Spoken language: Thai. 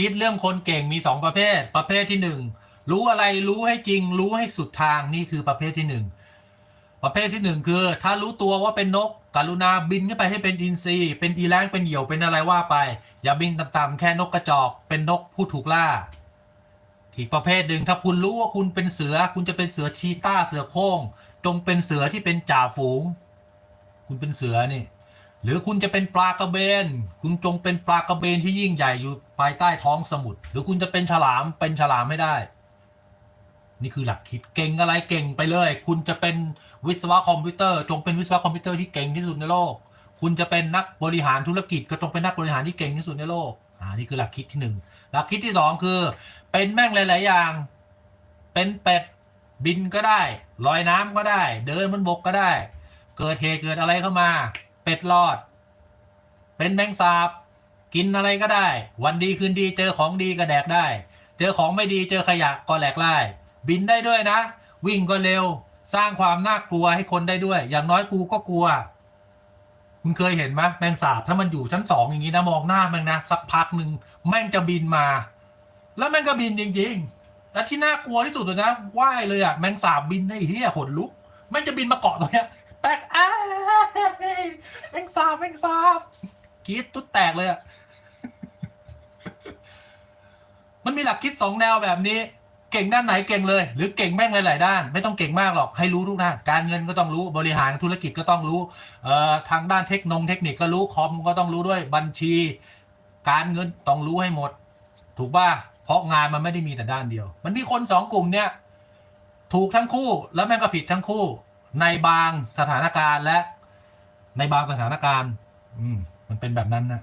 คิดเรื่องคนเก่งมีสองประเภท ประเภทที่หนึ่งรู้อะไรรู้ให้จริง รู้ให้สุดทางนี่คือประเภทที่หนึ่งประเภทที่หนึ่งคือ ถ้ารู้ตัวว่าเป็นนก กรุณาบินขึ้นไปให้เป็นอินทรีเป็นอีแรงเป็นเหยี่ยวเป็นอะไรว่าไป อย่าบินต่ำๆแค่นกกระจอกเป็นนกผู้ถูกล่า อีกประเภทหนึ่งถ้าคุณรู้ว่าคุณเป็นเสือ คุณจะเป็นเสือชีต้าเสือโคร่งจงเป็นเสือที่เป็นจ่าฝูง คุณเป็นเสือนี่ หรือคุณจะเป็นปลากระเบน คุณจงเป็นปลากระเบนที่ยิ่งใหญ่อยู่ภายใต้ท้องสมุทรหรือคุณจะเป็นฉลามเป็นฉลามไม่ได้ นี่คือหลักคิดเก่งอะไรเก่งไปเลย คุณจะเป็นวิศวะคอมพิวเตอร์ จงเป็นวิศวะคอมพิวเตอร์ที่เก่งที่สุดในโลก คุณจะเป็นนักบริหารธุรกิจ ก็จงเป็นนักบริหารที่เก่งที่สุดในโลกอ่านี่คือหลักคิดที่หนึ่งหลักคิดที่สองคือ เป็นแม่งหลาย ๆ อย่าง เป็นเป็ดบินก็ได้ลอยน้ำก็ได้ เดินบนบกก็ได้ เกิดเหตุเกิดอะไรเข้ามา เป็ดรอด เป็นแมงสาบ กินอะไรก็ได้ วันดีคืนดีเจอของดีก็แดกได้ เจอของไม่ดีเจอขยะก็แหลกไล่บินได้ด้วยนะ วิ่งก็เร็ว สร้างความน่ากลัวให้คนได้ด้วย อย่างน้อยกูก็กลัวคุณเคยเห็นไหมแมงสาบถ้ามันอยู่ชั้นสองอย่างนี้นะมองหน้ามันนะสักพักหนึ่งแม่งจะบินมา แล้วแม่งก็บินจริงๆ แล้วที่น่ากลัวที่สุดเลยนะว่ายเลยอะแมงสาบบินไอ้เหี้ยขนลุกแม่งจะบินมาเกาะตรงเนี้ย แป๊กอ้ายแมงสาบแมงสาบกรีดตุ๊ดแตกเลยอะมันมีหลักคิดสองแนวแบบนี้ เก่งด้านไหนเก่งเลย หรือเก่งแม่งหลาย ๆ ด้าน ไม่ต้องเก่งมากหรอกให้รู้ทุกด้านการเงินก็ต้องรู้บริหารธุรกิจก็ต้องรู้เอ่อทางด้านเทคโนงเทคนิคก็รู้คอมก็ต้องรู้ด้วยบัญชี การเงินต้องรู้ให้หมด ถูกป่ะเพราะงานมันไม่ได้มีแต่ด้านเดียว มันมีคนสองกลุ่มเนี่ย ถูกทั้งคู่แล้วแม่งก็ผิดทั้งคู่ ในบางสถานการณ์และในบางสถานการณ์ อืม มันเป็นแบบนั้นนะ